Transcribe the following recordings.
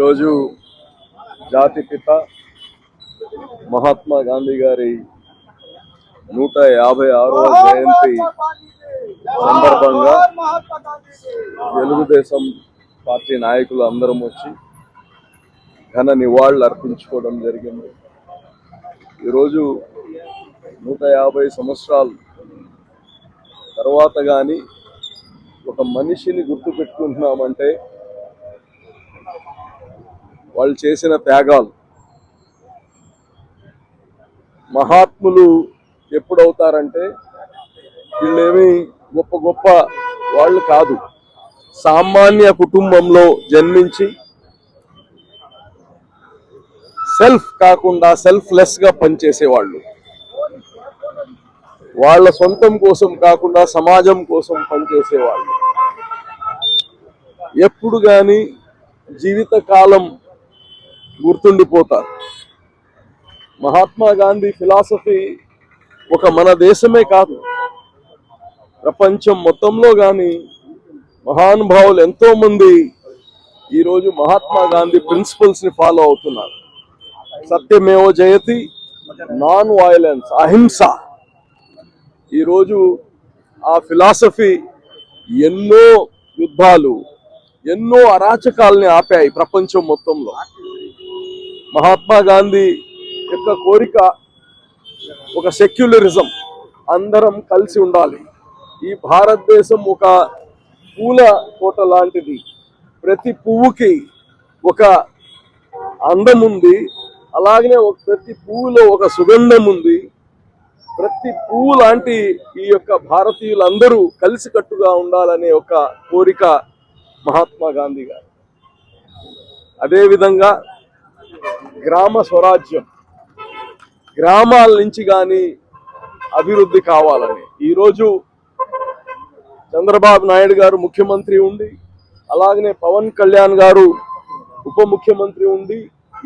ఈరోజు జాతిపిత మహాత్మా గాంధీ గారి నూట యాభై ఆరవ జయంతి సందర్భంగా తెలుగుదేశం పార్టీ నాయకులు అందరం వచ్చి ఘన నివాళులు అర్పించుకోవడం జరిగింది. ఈరోజు నూట యాభై సంవత్సరాలు తర్వాత కానీ ఒక మనిషిని గుర్తు పెట్టుకుంటున్నామంటే వాళ్ళు చేసిన త్యాగాలు. మహాత్ములు ఎప్పుడవుతారంటే వీళ్ళేమి గొప్ప గొప్ప వాళ్ళు కాదు. సామాన్య కుటుంబంలో జన్మించి సెల్ఫ్ కాకుండా సెల్ఫ్లెస్గా పనిచేసేవాళ్ళు. వాళ్ళ సొంతం కోసం కాకుండా సమాజం కోసం పనిచేసేవాళ్ళు. ఎప్పుడు కానీ జీవితకాలం గుర్తుండిపోతారు మహాత్మా గాంధీ ఫిలాసఫీ ఒక మన దేశమే కాదు. ప్రపంచం మొత్తంలో కానీ మహానుభావులు ఎంతో మంది ఈరోజు మహాత్మా గాంధీ ప్రిన్సిపల్స్ని ఫాలో అవుతున్నారు. సత్యమేవో జయతి నాన్ వయలెన్స్ అహింస. ఈరోజు ఆ ఫిలాసఫీ ఎన్నో యుద్ధాలు ఎన్నో అరాచకాలని ఆపాయి ప్రపంచం మొత్తంలో. మహాత్మా గాంధీ యొక్క కోరిక ఒక సెక్యులరిజం. అందరం కలిసి ఉండాలి. ఈ భారతదేశం ఒక పూల కోట లాంటిది. ప్రతి పువ్వుకి ఒక అందం ఉంది. అలాగనే ఒక ప్రతి పువ్వులో ఒక సుగంధం ఉంది. ప్రతి పువ్వు లాంటి ఈ యొక్క భారతీయులందరూ కలిసికట్టుగా ఉండాలనే ఒక కోరిక మహాత్మా గాంధీ గారు. అదేవిధంగా గ్రామ స్వరాజ్యం. గ్రామాల నుంచి కానీ అభివృద్ధి కావాలని. ఈరోజు చంద్రబాబు నాయుడు గారు ముఖ్యమంత్రి ఉండి అలాగనే పవన్ కళ్యాణ్ గారు ఉప ముఖ్యమంత్రి ఉండి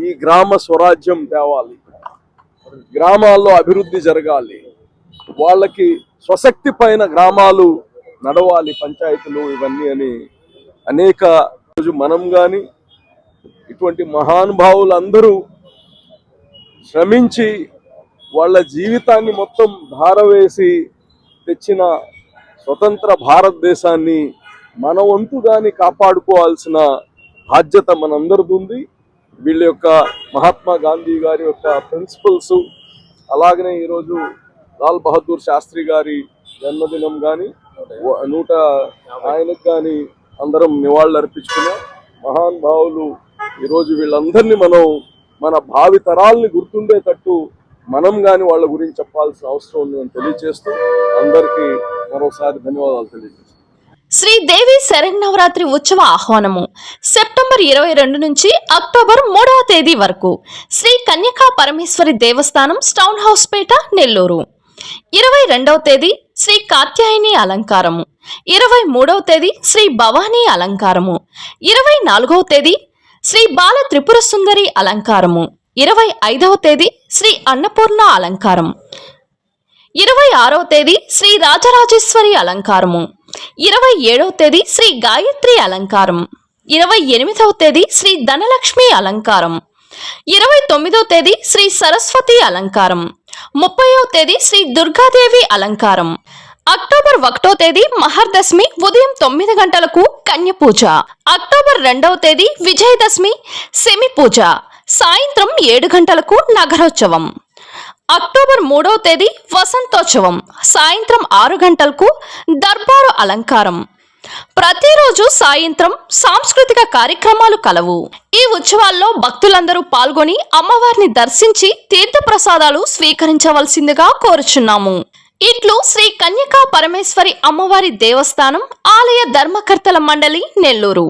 ఈ గ్రామ స్వరాజ్యం తేవాలి. గ్రామాల్లో అభివృద్ధి జరగాలి. వాళ్ళకి స్వశక్తి పైన గ్రామాలు నడవాలి పంచాయతీలు ఇవన్నీ అని అనేక రోజు మనం కానీ ఇటువంటి మహానుభావులందరూ శ్రమించి వాళ్ళ జీవితాన్ని మొత్తం ధారవేసి తెచ్చిన స్వతంత్ర భారతదేశాన్ని మన వంతుగాని కాపాడుకోవాల్సిన బాధ్యత మనందరిది ఉంది వీళ్ళ యొక్క మహాత్మా గాంధీ గారి యొక్క ప్రిన్సిపల్స్ అలాగనే ఈరోజు లాల్ బహదూర్ శాస్త్రి గారి జన్మదినం కానీ నూట ఆయనకు కానీ అందరం నివాళులు అర్పించుకున్నాం మహాన్ భావులు ఈరోజు వీళ్ళందరినీ మనం మన భావి తరాల్ని గుర్తుండేటట్టు మనం కానీ వాళ్ళ గురించి చెప్పాల్సిన అవసరం ఉందని తెలియజేస్తూ అందరికీ మరోసారి ధన్యవాదాలు తెలియజేస్తాం శ్రీదేవి శరన్నవరాత్రి ఉత్సవ ఆహ్వానము. సెప్టెంబర్ ఇరవై రెండు నుంచి అక్టోబర్ మూడవ తేదీ వరకు శ్రీ కన్యకా పరమేశ్వరి దేవస్థానం స్టౌన్ హౌస్ పేట నెల్లూరు. ఇరవై రెండవ తేదీ శ్రీ కాత్యాయని అలంకారము. ఇరవై మూడవ తేదీ శ్రీ భవానీ అలంకారము. ఇరవై నాలుగవ తేదీ శ్రీ బాల త్రిపుర సుందరి అలంకారము. ఇరవై ఐదవ తేదీ శ్రీ అన్నపూర్ణ అలంకారం. ఇరవై ఆరవ తేదీ శ్రీ రాజరాజేశ్వరి అలంకారము. ఇరవై ఏడవ తేదీ శ్రీ గాయత్రి అలంకారం. ఇరవై ఎనిమిదవ తేదీ శ్రీ ధనలక్ష్మి అలంకారం. ఇరవై తొమ్మిదవ తేదీ శ్రీ సరస్వతి అలంకారం. ముప్పైవ తేదీ శ్రీ దుర్గాదేవి అలంకారం. అక్టోబర్ ఒకటో తేదీ మహర్దశమి ఉదయం తొమ్మిది గంటలకు కన్య పూజ అక్టోబర్ రెండవ తేదీ విజయదశమి సెమి పూజ సాయంత్రం ఏడు గంటలకు నగరోత్సవం. అక్టోబర్ మూడవ తేదీ వసంతోత్సవం. సాయంత్రం ఆరు గంటలకు దర్బారు అలంకారం. ప్రతిరోజు సాయంత్రం సాంస్కృతిక కార్యక్రమాలు కలవు. ఈ ఉత్సవాల్లో భక్తులందరూ పాల్గొని అమ్మవారిని దర్శించి తీర్థప్రసాదాలు స్వీకరించవలసిందిగా కోరుచున్నాము. ఇట్లు శ్రీ కన్యకా పరమేశ్వరి అమ్మవారి దేవస్థానం ఆలయ ధర్మకర్తల మండలి నెల్లూరు.